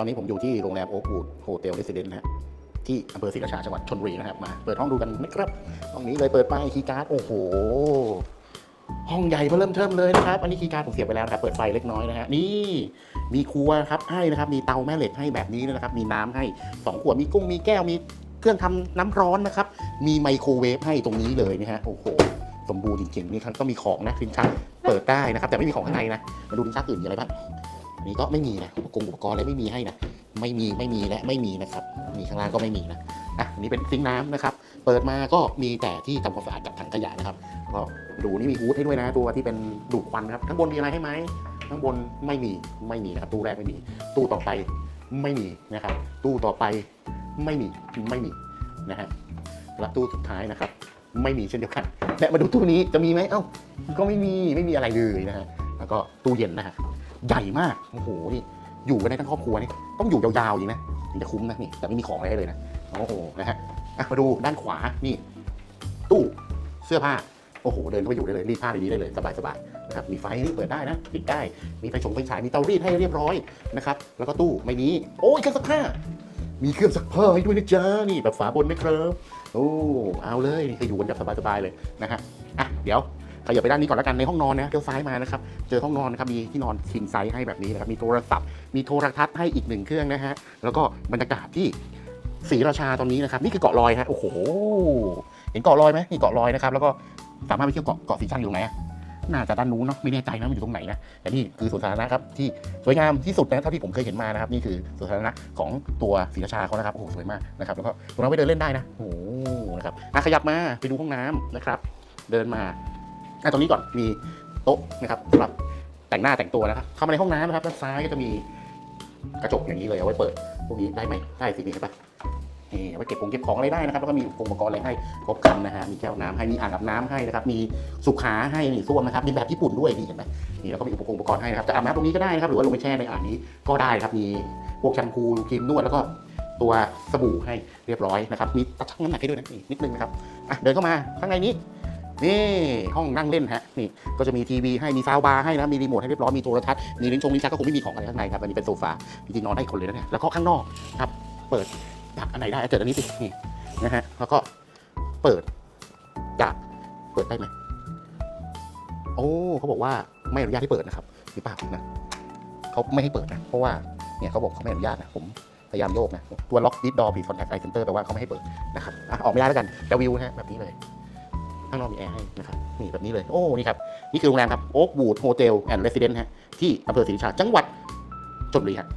ตอนนี้ผมอยู่ที่โรงแรมโอ๊กวูดโฮเทลเรสซิเดนต์นะฮะที่อำเภอศรีราชาจังหวัดชลบุรีนะครับ มาเปิดห้องดูกันนะครับห้องนี้เลยเปิดไปคีย์การ์ดโอ้โห ห้องใหญ่เพิ่มเทิมเลยนะครับ อันนี้คีย์การ์ดผมเสียบไปแล้วนะครับเปิดไฟเล็กน้อยนะฮะนี่มีครัวครับให้นะครับ มีเตาแม่เหล็กให้แบบนี้นะครับ มีน้ำให้สองขวดมีกุ้งมีแก้วมีเครื่องทำน้ำร้อนนะครับ มีไมโครเวฟให้ตรงนี้เลยนะฮะโอ้โหสมบูรณ์จริงๆนี่ครับก็มีของนะลิ้นชักเปิดได้นะครับ แต่ไม่มีของข้างในนะมาดูลิ้นชักอื่นมีอะไรบ้าง อันนี้ก็ไม่มีนะอุปกรณ์อุปกรณ์อะไรไม่มีให้นะไม่มีไม่มีและไม่มีนะครับมีข้างล่างก็ไม่มีนะอะอันนี้เป็นซิงน้ำนะครับ เปิดมาก็มีแต่ที่ทำความสะอาดกับถังขยะนะครับก็ดูนี่มีฮูดให้ด้วยนะตัวที่เป็นดูดควันครับข้างบนมีอะไรให้ไหมข้างบนไม่มีไม่มีนะครับตู้แรกไม่มี ตู้ต่อไปไม่มีนะครับ ตู้ต่อไปไม่มีไม่มีนะฮะและตู้สุดท้ายนะครับ ไม่มีเช่นเดียวกันและมาดูตู้นี้จะมีไหมเอ้าก็ไม่มีไม่มีอะไรเลยนะฮะแล้วก็ตู้เย็นนะฮะ ใหญ่มากโอ้โหนี่อยู่กันได้ทั้งครอบครัวนี่ต้องอยู่ยาวๆจริงนะถึงจะคุ้มนะนี่แต่ไม่มีของอะไรให้เลยนะโอ้โหนะฮะมาดูด้านขวานี่ ตู้เสื้อผ้าโอ้โหเดินเข้าไปอยู่ได้เลยรีดผ้าในนี้ได้เลยสบายๆนะครับมีไฟนี่เปิดได้นะปิดได้มีไฟชงไฟฉายมีเตารีดให้เรียบร้อยนะครับแล้วก็ตู้ไม่มีโอ้ยเครื่องซักผ้ามีเครื่องซักผ้าให้ด้วยนะจ๊ะนี่แบบฝาบนนะครับโอ้เอาเลยนี่คืออยู่กันแบบสบายๆเลยนะฮะอะเดี๋ยว ขยับไปด้านนี้ก่อนแล้วกันในห้องนอนนะเลี้ยวซ้ายมานะครับเจอห้องนอนนะครับมีที่นอนคิงไซส์ให้แบบนี้นะครับมีโทรศัพท์ มีโทรทัศน์ให้อีกหนึ่งเครื่องนะฮะแล้วก็บรรยากาศที่ศรีราชาตอนนี้นะครับนี่คือเกาะลอยฮะโอ้โหเห็นเกาะลอยไหมนี่เกาะลอยนะครับแล้วก็สามารถไปเที่ยวเกาะเกาะสีชังอยู่ตรงไหนน่าจะด้านนู้นเนาะไม่แน่ใจนะมันอยู่ตรงไหนนะแต่นี่คือสวนสาธารณะครับที่สวยงามที่สุดนะเท่าที่ผมเคยเห็นมานะครับนี่คือสวนสาธารณะของตัวศรีราชาเขานะครับโอ้โหสวยมากนะครับแล้วก็ตรงนั้นไปเดินเล่นได้นะโอ้โหนะครับขยับมาไปดูห้องน้ำนะครับ เดินมา อะตรงนี้ก่อนมีโต๊ะนะครับสำหรับแต่งหน้าแต่งตัวนะครับเข้ามาในห้องน้ำนะครับด้านซ้ายก็จะมีกระจกอย่างนี้เลยเอาไว้เปิดพวกนี้ได้ไหมได้สินี่เห็นปะนี่เอาไว้เก็บของเก็บของอะไรได้นะครับแล้วก็มีอุปกรณ์อะไรให้ครบครันนะฮะมีแก้วน้ำให้มีอ่างอาบน้ำให้นะครับมีสุขาให้นี่ส้วมนะครับมีแบบญี่ปุ่นด้วยนี่เห็นไหมนี่แล้วก็มีอุปกรณ์อุปกรณ์ให้นะครับจะอาบน้ำตรงนี้ก็ได้นะครับหรือว่าลงไปแช่ในอ่างนี้ก็ได้ครับมีพวกแชมพูครีมนวดแล้วก็ตัวสบู่ให้เรียบร้อยนะครับมีตะชั่งน้ำหนักให้ด้วยนะนี่นิดนึงนะครับอะเดินเข้ามาข้างในนี้ นี่ห้องนั่งเล่นฮะนี่ก็จะมีทีวีให้มีซาวบาร์ให้นะมีรีโมทให้เรียบร้อยมีโทรทัศน์มีลิ้นชงลิ้นชักก็คงไม่มีของอะไรข้างในครับอันนี้เป็นโซฟาจริงๆนอนได้คนเลยนะเนี่ยแล้วก็ข้างนอกครับเปิดจากอันไหนได้เจออันนี้สินี่นะฮะแล้วก็เปิดจากเปิดได้ไหมโอ้เขาบอกว่าไม่อนุญาตให้เปิดนะครับหรือเปล่านะเขาไม่ให้เปิดนะเพราะว่าเนี่ยเขาบอกเขาไม่อนุญาตนะผมพยายามโยกนะตัวล็อกดิสดอร์พีคอนแทคไอเซนเตอร์แปลว่าเขาไม่ให้เปิดนะครับออกไม่ได้แล้วกันแต่วิวนะฮะแบบนี้เลย ข้างนอกมีแอร์ให้นะครับนี่แบบนี้เลยโอ้นี่ครับนี่คือโรงแรมครับโอ๊กบูดโฮเทลแอนด์เรสซิเดนต์ฮะที่อำเภอศรีราชาจังหวัดชลบุรีฮะ